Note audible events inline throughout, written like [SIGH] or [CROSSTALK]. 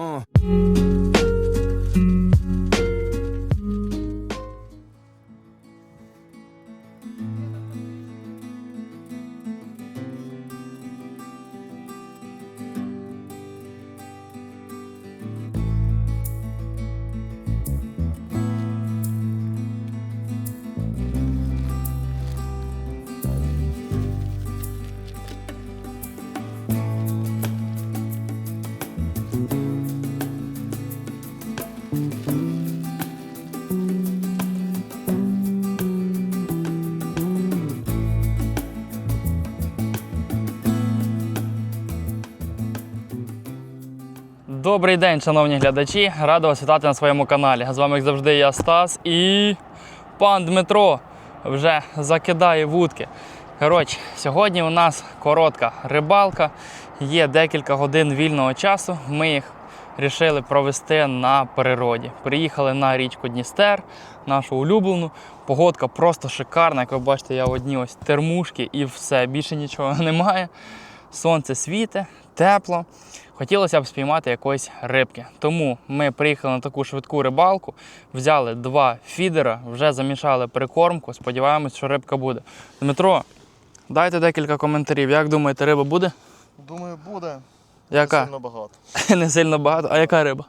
Uh. Добрий день, шановні глядачі. Радий вас вітати на своєму каналі. З вами, як завжди, я Стас і пан Дмитро вже закидає вудки. Коротше, сьогодні у нас коротка рибалка. Є декілька годин вільного часу. Ми їх вирішили провести на природі. Приїхали на річку Дністер, нашу улюблену. Погодка просто шикарна. Як ви бачите, я в одній ось термушки і все, більше нічого [LAUGHS] немає. Сонце світе, тепло. Хотілося б спіймати якоїсь рибки. Тому ми приїхали на таку швидку рибалку, взяли два фідера, вже замішали прикормку. Сподіваємось, що рибка буде. Дмитро, дайте декілька коментарів. Як думаєте, риба буде? Думаю, буде. Яка? Не сильно багато. [LAUGHS] Не сильно багато. А яка риба?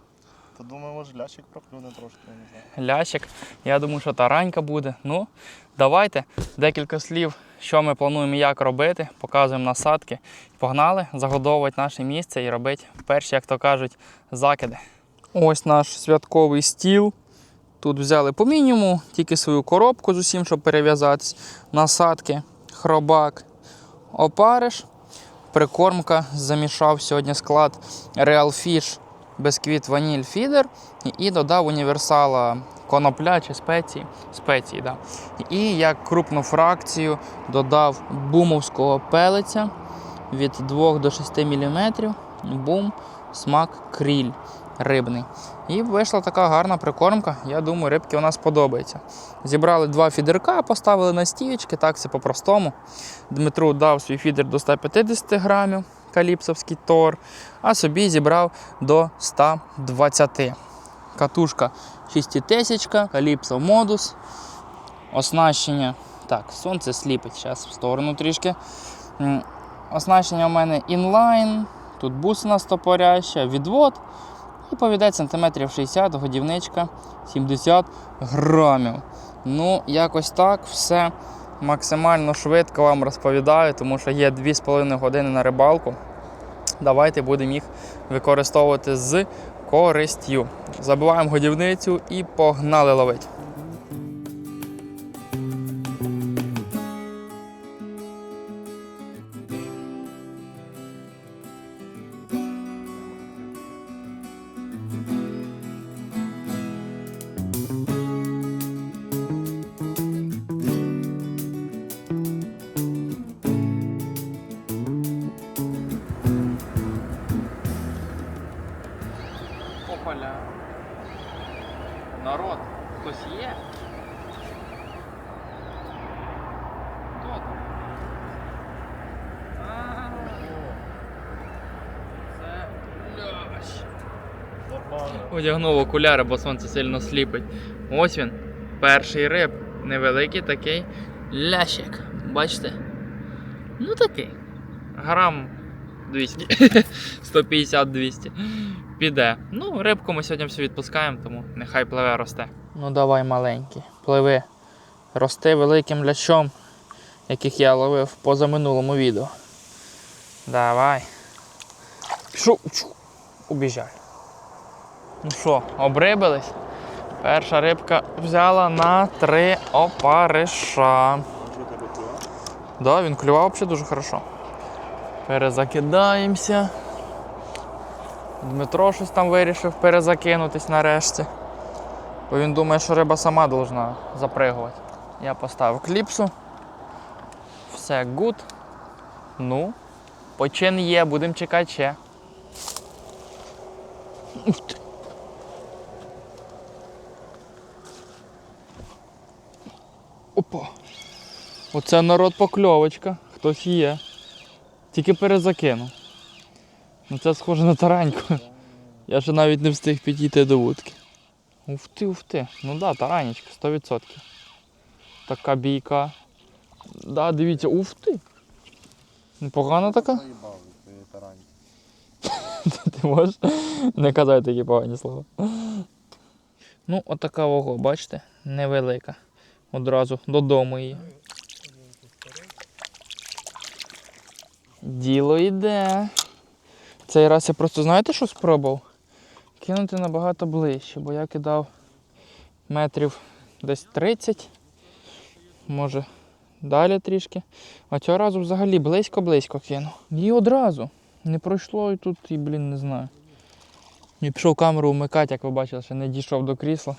Та думаю, може лящик проклюне трошки, я не знаю. Лящик. Я думаю, що таранька буде. Ну, давайте декілька слів, що ми плануємо і як робити. Показуємо насадки. Погнали загодовувати наше місце і робити перші, як то кажуть, закиди. Ось наш святковий стіл. Тут взяли по мінімуму, тільки свою коробку з усім, щоб перев'язатись. Насадки, хробак, опариш. Прикормка замішав сьогодні склад Real Fish Бисквіт ваніль фідер і додав універсала конопля чи спеції. спеції да. І як крупну фракцію додав бумовського пелиця від 2 до 6 мм. Бум, смак кріль рибний. І вийшла така гарна прикормка. Я думаю, рибки у нас подобається. Зібрали два фідерка, поставили на стіючки, так все по-простому. Дмитру дав свій фідер до 150 грамів, каліпсовський тор, а собі зібрав до 120. Катушка 6000, каліпсо модус, оснащення. Так, сонце сліпить, зараз в сторону трішки. Оснащення у мене інлайн, тут бусина стопоряща, відвод і повідець сантиметрів 60, годівничка 70 грамів. Ну, якось так все максимально швидко вам розповідаю, тому що є 2,5 години на рибалку. Давайте будемо їх використовувати з користю. Забиваємо годівницю і погнали ловити. Одягнув окуляри, бо сонце сильно сліпить. Ось він. Перший риб. Невеликий такий лящик. Бачите? Ну такий. Грам 200. 150-200. [LAUGHS] Піде. Ну, рибку ми сьогодні всю відпускаємо, тому нехай пливе росте. Ну давай маленький, пливи. Рости великим лящом, яких я ловив в позаминулому відео. Давай. Пішов. Убіжай. Ну що, обрибились? Перша рибка взяла на три опариша. Да, він клював взагалі дуже хорошо. Перезакидаємося. Дмитро щось там вирішив перезакинутись нарешті. Бо він думає, що риба сама должна запригувати. Я поставив кліпсу. Все гуд. Ну, почин є, будемо чекати ще. Ух ти. Опа. Оце народ покльовочка. Хтось є. Тільки перезакинув. Ну це схоже на тараньку. Я ще навіть не встиг підійти до вудки. Уф ти, уф ти. Ну да, таранечка, 100%. Така бійка. Да, дивіться, уф ти. Непогана така? [LAUGHS] Ти можеш не казати такі погані слова. Ну, отака вого, бачите, невелика. Одразу додому її. Діло йде. Цей раз я просто знаєте, що спробував? Кинути набагато ближче, бо я кидав метрів десь 30, може далі трішки. А цього разу взагалі близько-близько кинув. І одразу. Не пройшло і тут, і, блін, не знаю. І пішов камеру вмикати, як ви бачили, ще не дійшов до крісла.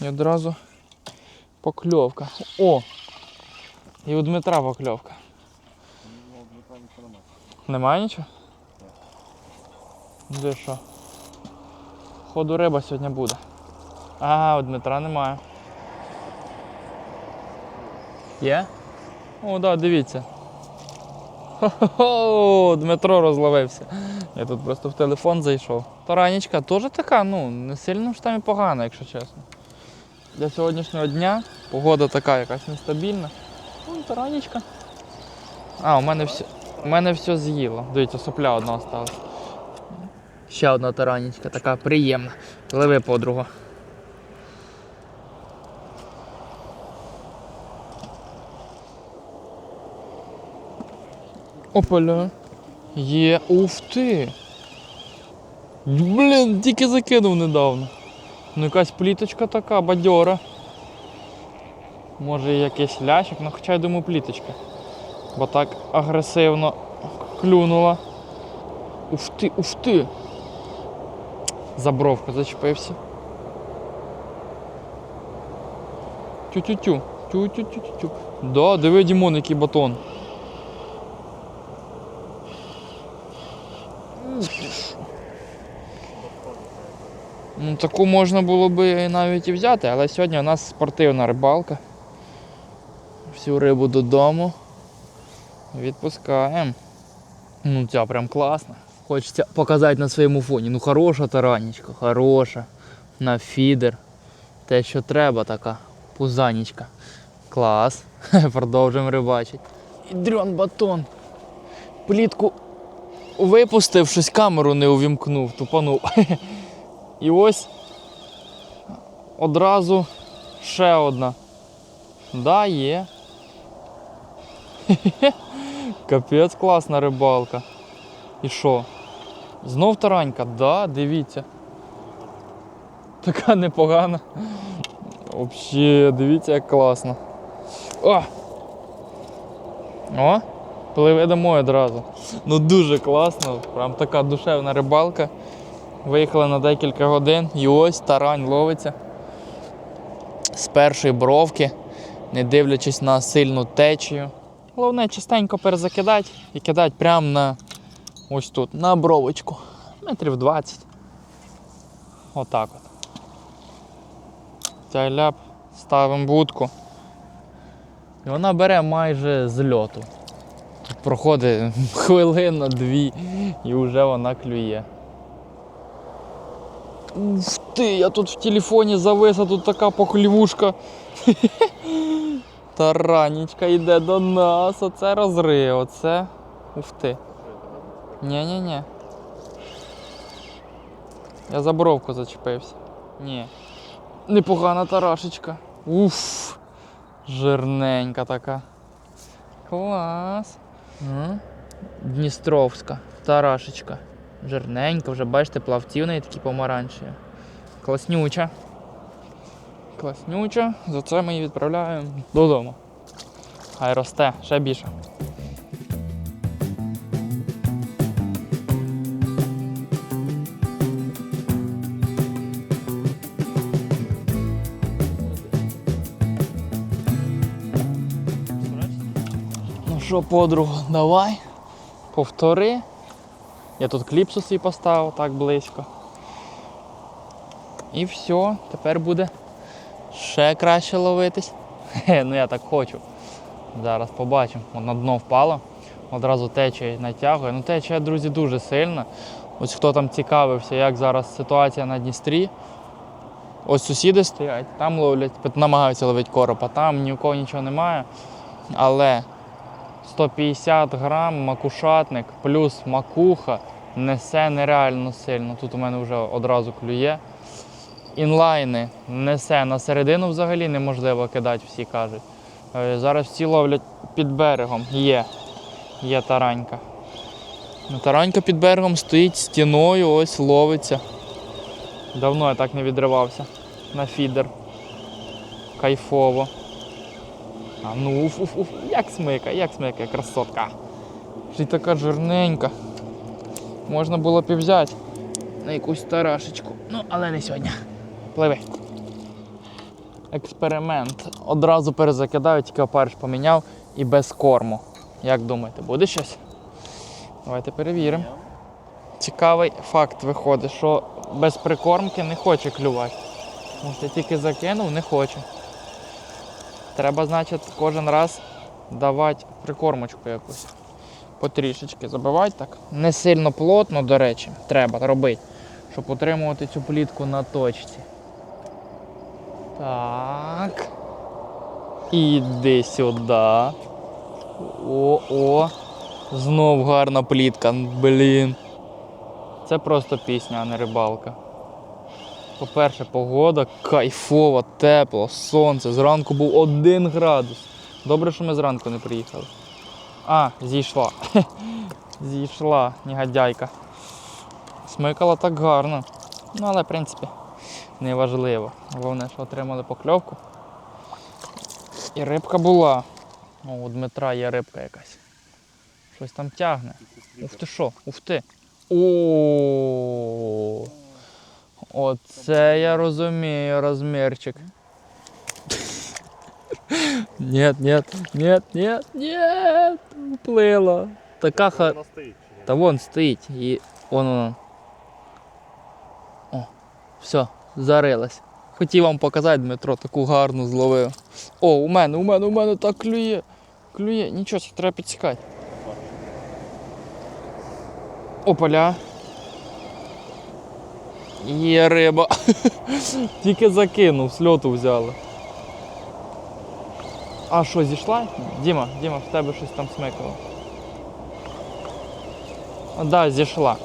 І одразу покльовка. О! І у Дмитра покльовка. Ну, Дмитра нічого немає. Немає нічого? Де що? Ходу риба сьогодні буде. Ага, у Дмитра немає. Є? О, так, да, дивіться. Хо-хо-хо, Дмитро розловився. Я тут просто в телефон зайшов. Таранічка теж така, ну, не сильно ж там і погана, якщо чесно. Для сьогоднішнього дня погода така якась нестабільна. Ну, таранічка. А, у мене все, у мене все з'їло. Дивіться, сопля одна осталась. Ще одна таранічка, така приємна. Пливи, подруга. Опаля. Є. Уф ти. Блін, тільки закинув недавно. Ну якась пліточка така, бадьора. Може і якийсь лящик, ну хоча я думаю пліточка. Бо так агресивно клюнула. Уф ти, уф ти. За бровку зачепився. Тю-тю-тю. Тю-тю-тю-тю. Да, диви, Дімон, який батон. Ну, таку можна було би навіть і взяти, але сьогодні у нас спортивна рибалка. Всю рибу додому. Відпускаємо. Ну, ця прям класна. Хочеться показати на своєму фоні. Ну хороша таранічка, хороша. На фідер. Те, що треба, така пузанічка. Клас. [LAUGHS] Продовжуємо рибачити. Дрон батон. Плітку випустив, щось камеру не увімкнув, тупанув. [LAUGHS] І ось одразу ще одна. Да, є. [LAUGHS] Капець класна рибалка. І що? Знов таранька? Да, дивіться. Така непогана. Взагалі, дивіться, як класно. О! О! Пливе домой одразу. Ну дуже класно, прям така душевна рибалка. Виїхали на декілька годин і ось тарань ловиться. З першої бровки, не дивлячись на сильну течію. Головне частенько перезакидати і кидати прямо на ось тут, на бровочку. Метрів 20. Отак от. Тяй-ляп, ставимо будку. І вона бере майже з льоту. Тут проходить [LAUGHS] хвилина, дві, і вже вона клює. Ух ти, я тут в телефоні завис, а тут така поклівушка. [LAUGHS] Таранічка йде до нас, оце розрив, оце. Ух ти. Ні-ні-ні. Я за бровку зачепився. Ні. Непогана тарашечка. Уф. Жирненька така. Клас. М? Дністровська тарашечка. Жирненька, вже бачите, неї такі помаранчеві. Класнюча. Класнюча. За це ми її відправляємо додому. Хай росте ще більше. Ну що, подруга, давай. Повтори. Я тут кліпсу свій поставив так близько. І все, тепер буде ще краще ловитись. [LAUGHS] Ну я так хочу. Зараз побачимо. На дно впало. Одразу течія натягує. Ну течія, друзі, дуже сильна. Ось хто там цікавився, як зараз ситуація на Дністрі. Ось сусіди стоять, там ловлять, намагаються ловити коропа, там ні у кого нічого немає. Але 150 грам макушатник плюс макуха несе нереально сильно. Тут у мене вже одразу клює. Інлайни несе на середину взагалі неможливо кидати, всі кажуть. Е, Зараз всі ловлять під берегом. Є. Є таранька. Ну, Таранька під берегом стоїть стіною, ось ловиться. Давно я так не відривався на фідер. Кайфово. А ну уф, уф, уф, як смика, як смика, красотка. Ще така жирненька. Можна було б і взяти на якусь тарашечку. Ну, але не сьогодні. Пливи. Експеримент. Одразу перезакидаю, тільки опариш поміняв і без корму. Як думаєте, буде щось? Давайте перевіримо. Цікавий факт виходить, що без прикормки не хоче клювати. Тому що тільки закинув, не хоче. Треба, значить, кожен раз давати прикормочку якусь. Потрішечки забивати так. Не сильно плотно, до речі, треба робити, щоб утримувати цю плітку на точці. Так. Іди сюди. О, о. Знов гарна плітка. Блін. Це просто пісня, а не рибалка. По-перше, погода кайфова, тепло, сонце. Зранку був один градус. Добре, що ми зранку не приїхали. А, зійшла. [LAUGHS] Зійшла, негодяйка. Смикала так гарно. Ну, але, в принципі, не важливо. Головне, що отримали покльовку. І рибка була. О, у Дмитра є рибка якась. Щось там тягне. Ух ти що, ух ти. О. Оце я розумію розмірчик. Нет, нет, нет, нет, нет. Уплила. Така ха. Та вон стоїть і вон воно. О, все, зарилась. Хотів вам показати, Дмитро, таку гарну зловив. О, у мене, у мене, у мене так клює. Клює. Нічого, треба підсікати. Опаля. Є риба. [LAUGHS] Тільки закинув, сльоту взяли. А що, зійшла? Діма, Діма, в тебе щось там смикало. Так, да, зійшла.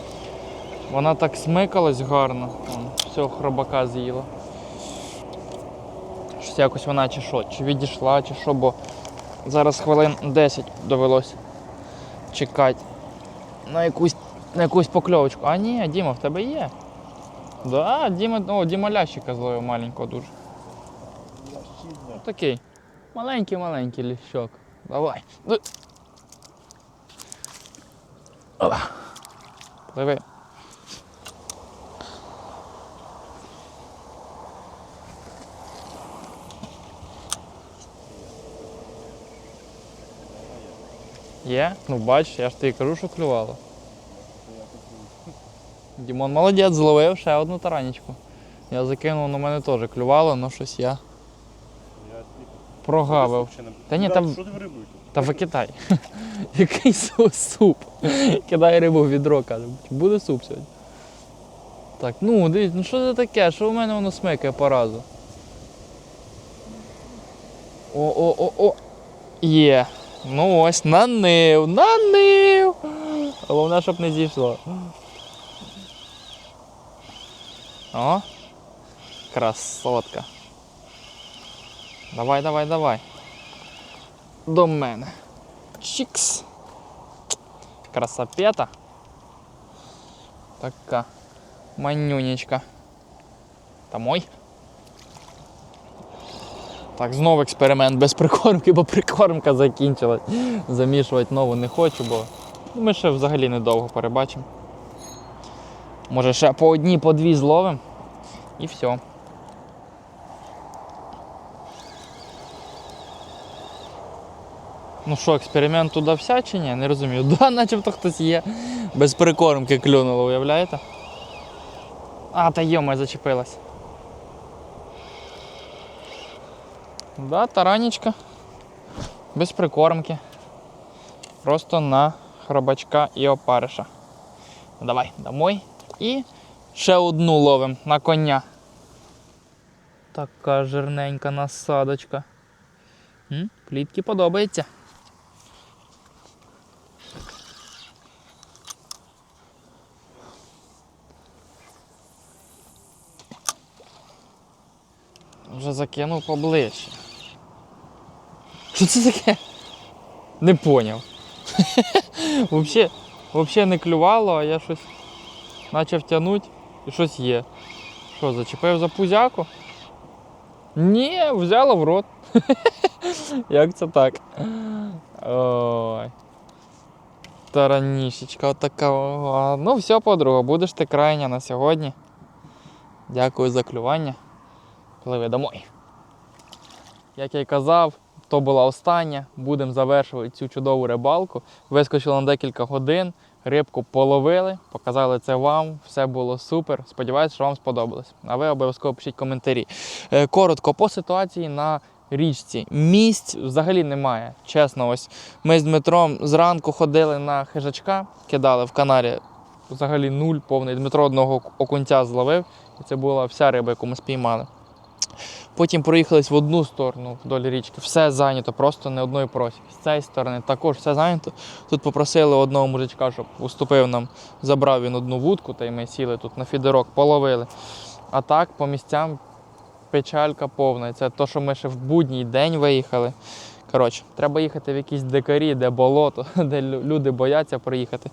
Вона так смикалась гарно. Всього хробака з'їла. Щось якось вона чи що, чи відійшла, чи що, бо зараз хвилин 10 довелось чекати на якусь, на якусь покльовочку. А ні, Діма, в тебе є. Да, Діма, о, Діма лящика зловив маленького дуже. Такий. Маленький-маленький ліщок. Давай. Пливи. Є? Ну бачиш, я ж тобі кажу, що клювало. Дімон молодець, зловив ще одну таранечку. Я закинув, на мене теж клювало, але щось я прогавив. Та ні, там-? Та викидай. [LAUGHS] Який суп? Кидай рибу в відро, каже. Буде суп сьогодні? Так, ну дивіться, ну що це таке? Що у мене воно смикає по разу? О-о-о-о. Є. Ну ось, нанив, нанив. Головне, щоб не зійшло. О. Красотка. Давай, давай, давай до мене. Чікс. Красопета. Така манюнечка. Та мой. Так, знову експеримент без прикормки, бо прикормка закінчилась. Замішувати нову не хочу, бо ми ще взагалі недовго перебачимо. Може ще по одній, по дві зловимо. І все. Ну що, експеримент удався чи ні? Не розумію. [LAUGHS] Да, начебто хтось є. Без прикормки клюнуло, уявляєте? А, та йома, зачепилась. Да, таранечка. Без прикормки. Просто на хробачка і опариша. Давай, домой. І ще одну ловим на коня. Така жирненька насадочка. М? Плітки подобається. Вже закинув поближче. Що це таке? Не поняв. [LAUGHS] Взагалі, не клювало, а я щось почав тягнути і щось є. Що, зачепив за пузяку? Ні, взяло в рот. [LAUGHS] Як це так? Ой. Таранішечка отака. Ну все, подруга, будеш ти крайня на сьогодні. Дякую за клювання. Пливи домой. Як я й казав, то була остання. Будемо завершувати цю чудову рибалку. Вискочили на декілька годин, рибку половили, показали це вам. Все було супер. Сподіваюсь, що вам сподобалось. А ви обов'язково пишіть коментарі. Е, Коротко по ситуації на річці. Місць взагалі немає. Чесно, ось ми з Дмитром зранку ходили на хижачка, кидали в канарі. Взагалі нуль повний. Дмитро одного окунця зловив, і це була вся риба, яку ми спіймали. Потім проїхались в одну сторону вдоль річки, все зайнято, просто не одної просіки. З цієї сторони також все зайнято. Тут попросили одного мужичка, щоб уступив нам, забрав він одну вудку, та й ми сіли тут на фідерок, половили. А так по місцям печалька повна. Це те, що ми ще в будній день виїхали. Коротше, треба їхати в якісь дикарі, де болото, [LAUGHS] де люди бояться приїхати,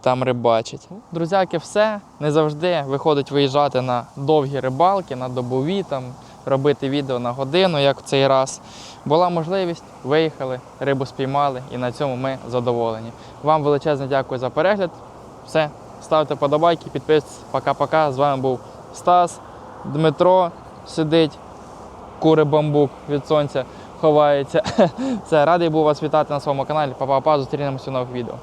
там рибачать. Друзяки, все не завжди виходить виїжджати на довгі рибалки, на добові, там, робити відео на годину, як в цей раз. Була можливість, виїхали, рибу спіймали, і на цьому ми задоволені. Вам величезне дякую за перегляд. Все, ставте подобайки, підписуйтесь. Пока-пока. З вами був Стас, Дмитро сидить, кури бамбук від сонця ховається. [LAUGHS] Це радий був вас вітати на своєму каналі. Па-па-па, зустрінемося в нових відео.